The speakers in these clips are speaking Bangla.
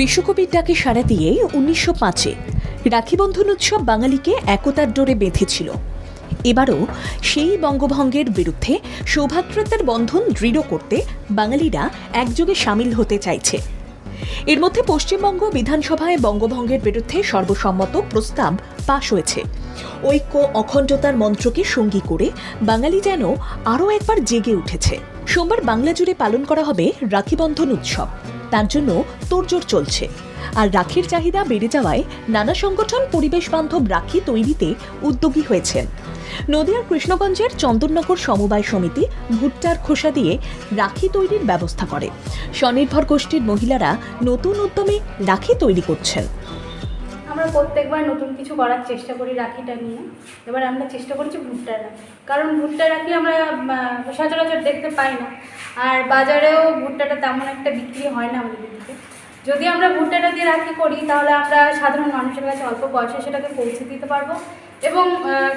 বিশ্বকবির ডাকে সাড়া দিয়ে উনিশশো পাঁচে রাখিবন্ধন উৎসব বাঙালিকে একতার ডোরে বেঁধেছিল। এবারও সেই বঙ্গভঙ্গের বিরুদ্ধে সৌভাতৃত্বের বন্ধন দৃঢ় করতে বাঙালিরা একযোগে সামিল হতে চাইছে। এর মধ্যে পশ্চিমবঙ্গ বিধানসভায় বঙ্গভঙ্গের বিরুদ্ধে সর্বসম্মত প্রস্তাব পাশ হয়েছে। ঐক্য, অখণ্ডতার মন্ত্রকে সঙ্গী করে বাঙালি যেন আরও একবার জেগে উঠেছে। সোমবার বাংলা জুড়ে পালন করা হবে রাখিবন্ধন উৎসব। তার জন্য তোড়জোড় চলছে। আর রাখির চাহিদা বেড়ে যাওয়ায় নানা সংগঠন পরিবেশ বান্ধব রাখি তৈরিতে উদ্যোগী হয়েছেন। নদিয়ার কৃষ্ণগঞ্জের চন্দননগর সমবায় সমিতি ভুট্টার খোসা দিয়ে রাখি তৈরির ব্যবস্থা করে। স্বনির্ভর গোষ্ঠীর মহিলারা নতুন উদ্যমে রাখি তৈরি করছেন। আমরা প্রত্যেকবার নতুন কিছু করার চেষ্টা করি রাখিটা নিয়ে। এবার আমরা চেষ্টা করছি ভুট্টা রাখি। কারণ ভুট্টা রাখি আমরা সচরাচর দেখতে পাই না। আর বাজারেও ভুট্টাটা তেমন একটা বিক্রি হয় না আমাদের দিকে। যদি আমরা ভুট্টাটা দিয়ে রাখি করি, তাহলে আমরা সাধারণ মানুষের কাছে অল্প বয়সে সেটাকে পৌঁছে দিতে পারব। এবং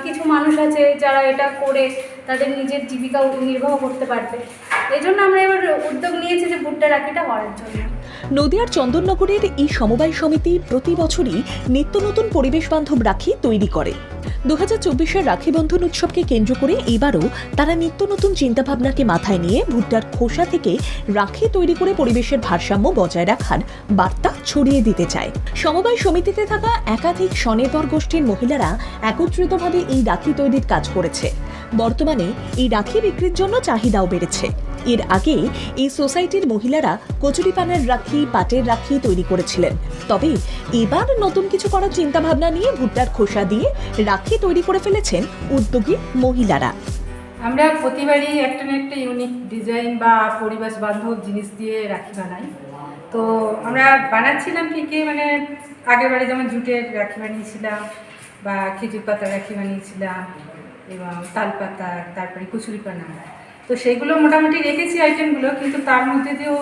কিছু মানুষ আছে যারা এটা করে তাদের নিজের জীবিকা নির্বাহ করতে পারবে। এই জন্য আমরা এবার উদ্যোগ নিয়েছি যে ভুট্টা রাখিটা করার জন্য। নদিয়ার চন্দননগরের এই সমবায় সমিতি প্রতি বছরই নিত্য নতুন পরিবেশ বান্ধব রাখি তৈরি করে। দু হাজার চব্বিশের রাখি বন্ধন উৎসবকে কেন্দ্র করে এবারও তারা নিত্য নতুন চিন্তাভাবনাকে মাথায় নিয়ে ভুট্টার খোসা থেকে রাখি তৈরি করে পরিবেশের ভারসাম্য বজায় রাখার বার্তা ছড়িয়ে দিতে চায়। সমবায় সমিতিতে থাকা একাধিক স্বনির্ভর গোষ্ঠীর মহিলারা একত্রিতভাবে এই রাখি তৈরির কাজ করেছে। বর্তমানে এই রাখি বিক্রির জন্য চাহিদাও বেড়েছে। এর আগে এই সোসাইটির মহিলারা কচুরিপানার রাখি, পাটের রাখি তৈরি করেছিলেন। তবে এবার নতুন কিছু করার চিন্তা ভাবনা নিয়ে ভুট্টার খোসা দিয়ে রাখি তৈরি করে ফেলেছেন উদ্যোগী মহিলারা। আমরা প্রতিবারই একটা না একটা ইউনিক ডিজাইন বা পরিবেশ বান্ধব জিনিস দিয়ে রাখি বানাই। তো আমরা বানাচ্ছিলাম ঠিকই মানে আগের বারে যেমন জুটের রাখি বানিয়েছিলাম বা খেজুর পাতার রাখি বানিয়েছিলাম এবং তাল পাতা, তারপরে কুচুরি পানা তো সেগুলো মোটামুটি রেখেছি আইটেমগুলো কিন্তু তার মধ্যে দিয়েও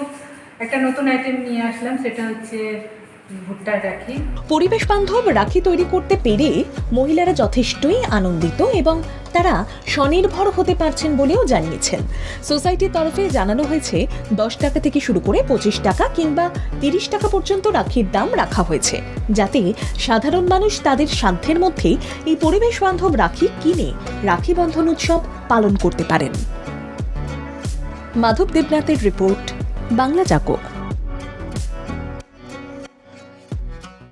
একটা নতুন আইটেম নিয়ে আসলাম, সেটা হচ্ছে পরিবেশ বান্ধব রাখি তৈরি করতে পেরে মহিলারা যথেষ্টই আনন্দিত এবং তারা স্বনির্ভর হতে পারছেন বলেও জানিয়েছেন। সোসাইটির তরফে জানানো হয়েছে, দশ টাকা থেকে শুরু করে পঁচিশ টাকা কিংবা তিরিশ টাকা পর্যন্ত রাখির দাম রাখা হয়েছে, যাতে সাধারণ মানুষ তাদের সাধ্যের মধ্যে এই পরিবেশ বান্ধব রাখি কিনে রাখি বন্ধন উৎসব পালন করতে পারেন। মাধব দেবনাথের রিপোর্ট বাংলা জাগো।